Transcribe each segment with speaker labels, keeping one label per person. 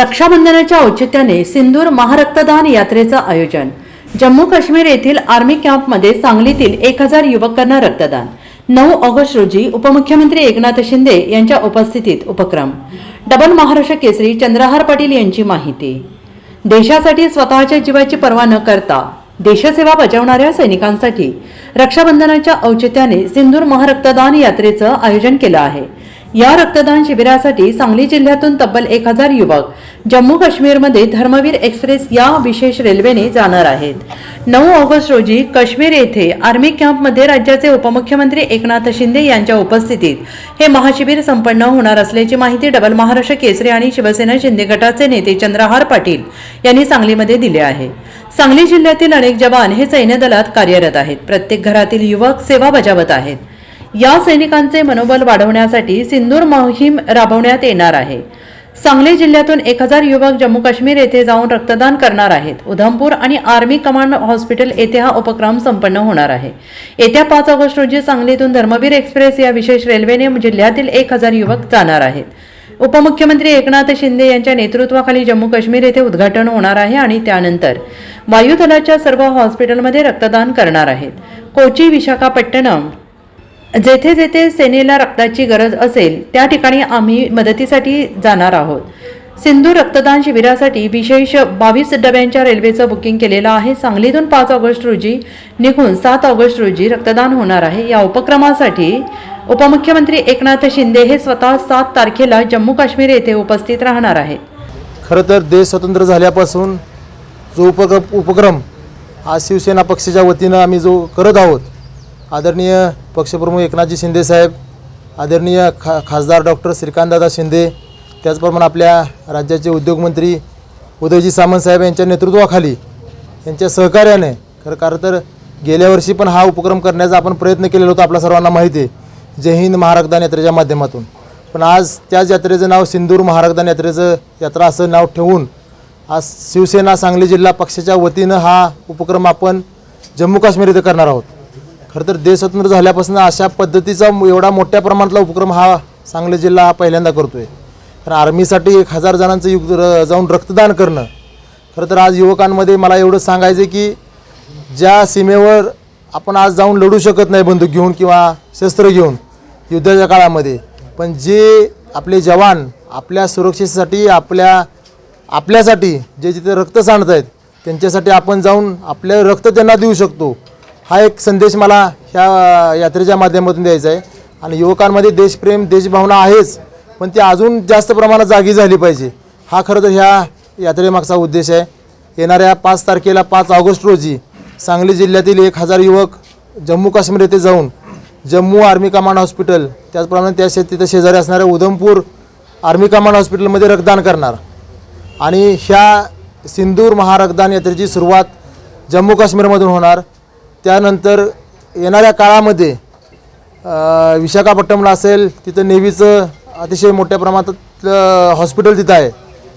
Speaker 1: रक्षाबंधनाच्या औचित्याने सिंदूर महारक्तदान यात्रेचं आयोजन. जम्मू काश्मीर येथील आर्मी कॅम्पमध्ये सांगलीतील एक हजार युवकांना रक्तदान. नऊ ऑगस्ट रोजी उपमुख्यमंत्री एकनाथ शिंदे यांच्या उपस्थितीत उपक्रम. डबल महाराष्ट्र केसरी चंद्रहार पाटील यांची माहिती. देशासाठी स्वतःच्या जीवाची पर्वा न करता देशसेवा बजावणाऱ्या सैनिकांसाठी रक्षाबंधनाच्या औचित्याने सिंदूर महारक्तदान यात्रेचं आयोजन केलं आहे. या रक्तदान शिबिरासाठी सांगली जिल्ह्यातून तब्बल एक हजार युवक जम्मू काश्मीरमध्ये धर्मवीर एक्सप्रेस या विशेष रेल्वेने जाणार आहेत. नऊ ऑगस्ट रोजी काश्मीर येथे आर्मी कॅम्पमध्ये राज्याचे उपमुख्यमंत्री एकनाथ शिंदे यांच्या उपस्थितीत हे महाशिबिर संपन्न होणार असल्याची माहिती डबल महाराष्ट्र केसरी आणि शिवसेना शिंदे गटाचे नेते चंद्रहार पाटील यांनी सांगलीमध्ये दिले आहे. सांगली जिल्ह्यातील अनेक जवान हे सैन्य दलात कार्यरत आहेत. प्रत्येक घरातील युवक सेवा बजावत आहेत. या सैनिकांचे मनोबल वाढवण्यासाठी सिंदूर मोहीम राबवण्यात येणार आहे. सांगली जिल्ह्यातून एक हजार युवक जम्मू काश्मीर येथे जाऊन रक्तदान करणार आहेत. उधमपूर आणि आर्मी कमांड हॉस्पिटल येथे हा उपक्रम संपन्न होणार आहे. येत्या पाच ऑगस्ट रोजी सांगलीतून धर्मवीर एक्सप्रेस या विशेष रेल्वेने जिल्ह्यातील एक हजार युवक जाणार आहेत. उपमुख्यमंत्री एकनाथ शिंदे यांच्या नेतृत्वाखाली जम्मू काश्मीर येथे उद्घाटन होणार आहे आणि त्यानंतर वायुदलाच्या सर्व हॉस्पिटलमध्ये रक्तदान करणार आहेत. कोची विशाखापट्टणम जेथे जेथे सेनेला रक्ताची गरज असेल त्या ठिकाणी आम्ही मदतीसाठी जाणार आहोत. सिंधू रक्तदान शिबिरासाठी विशेष बावीस डब्यांच्या रेल्वेचं बुकिंग केलेलं आहे. सांगलीतून पाच ऑगस्ट रोजी निघून सात ऑगस्ट रोजी रक्तदान होणार आहे. या उपक्रमासाठी उपमुख्यमंत्री एकनाथ शिंदे हे स्वतः सात तारखेला जम्मू काश्मीर येथे उपस्थित राहणार आहेत.
Speaker 2: खरं तर देश स्वतंत्र झाल्यापासून जो उपक्र उपक्रम आज शिवसेना पक्षाच्या वतीनं आम्ही जो करत आहोत आदरणीय पक्षप्रमुख एकनाथजी शिंदे साहेब आदरणीय खा खासदार डॉक्टर श्रीकांतदादा शिंदे त्याचप्रमाणे आपल्या राज्याचे उद्योगमंत्री उदयजी सामंत साहेब यांच्या नेतृत्वाखाली यांच्या सहकार्याने खरं खरं तर गेल्या वर्षी पण हा उपक्रम करण्याचा आपण प्रयत्न केलेला होता आपल्या सर्वांना माहिती आहे. जय हिंद महारागदान यात्रेच्या माध्यमातून. पण आज त्याच यात्रेचं नाव सिंदूर महारागदान यात्रेचं यात्रा असं नाव ठेवून आज शिवसेना सांगली जिल्हा पक्षाच्या वतीनं हा उपक्रम आपण जम्मू काश्मीर इथं करणार आहोत. खरं तर देश स्वतंत्र झाल्यापासून अशा पद्धतीचा एवढा मोठ्या प्रमाणातला उपक्रम हा सांगली जिल्हा हा पहिल्यांदा करतो आहे कारण आर्मीसाठी एक हजार जणांचं युग र- जाऊन रक्तदान करणं. खरं तर आज युवकांमध्ये मला एवढं सांगायचं आहे की ज्या सीमेवर आपण आज जाऊन लढू शकत नाही बंदूक घेऊन किंवा शस्त्र घेऊन युद्धाच्या काळामध्ये पण जे आपले जवान आपल्या सुरक्षेसाठी आपल्या आपल्यासाठी जे जिथे रक्त सांडत आहेत त्यांच्यासाठी आपण जाऊन आपलं रक्त त्यांना देऊ शकतो. हा एक संदेश मला ह्या यात्रेच्या माध्यमातून द्यायचा आहे. आणि युवकांमध्ये देशप्रेम देशभावना आहेच पण ती अजून जास्त प्रमाणात जागी झाली पाहिजे. हा खरं तर ह्या यात्रेमागचा उद्देश आहे. येणाऱ्या पाच तारखेला पाच ऑगस्ट रोजी सांगली जिल्ह्यातील एक हजार युवक जम्मू काश्मीर येथे जाऊन जम्मू आर्मी कमांड हॉस्पिटल त्याचप्रमाणे त्या शे तिथं शेजारी असणाऱ्या उधमपूर आर्मी कमांड हॉस्पिटलमध्ये रक्तदान करणार. आणि ह्या सिंदूर महारक्तदान यात्रेची सुरुवात जम्मू काश्मीरमधून होणार. त्यानंतर येणाऱ्या काळामध्ये अ, विशाखापट्टणमला असेल तिथं नेव्हीचं अतिशय मोठ्या प्रमाणात हॉस्पिटल तिथं आहे.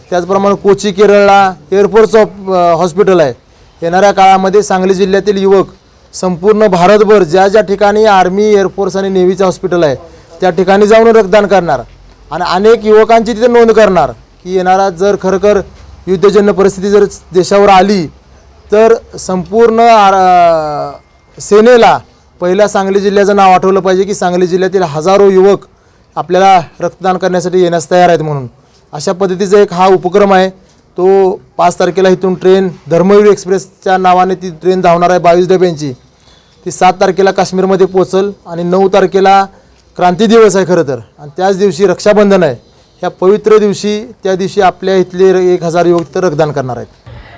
Speaker 2: त्याचप्रमाणे कोची केरळला एअरफोर्स हॉस्पिटल आहे. येणाऱ्या काळामध्ये सांगली जिल्ह्यातील युवक संपूर्ण भारतभर ज्या ज्या ठिकाणी आर्मी एअरफोर्स आणि नेव्हीचं हॉस्पिटल आहे त्या ठिकाणी जाऊन रक्तदान करणार. आणि अनेक युवकांची तिथे नोंद करणार की येणारा जर खरोखर युद्धजन्य परिस्थिती जर देशावर आली तर संपूर्ण आर- सेनेला पहिल्या सांगली जिल्ह्याचं नाव आठवलं पाहिजे की सांगली जिल्ह्यातील हजारो युवक आपल्याला रक्तदान करण्यासाठी येण्यास तयार आहेत म्हणून. अशा पद्धतीचा एक हा उपक्रम आहे. तो पाच तारखेला इथून ट्रेन धर्मवीर एक्सप्रेसच्या नावाने ती ट्रेन धावणार आहे बावीस डब्यांची. ती सात तारखेला काश्मीरमध्ये पोचल आणि नऊ तारखेला क्रांती दिवस आहे खरं तर. आणि त्याच दिवशी रक्षाबंधन आहे. ह्या पवित्र दिवशी त्या दिवशी आपल्या इथले एक हजार युवक तर रक्तदान करणार आहेत.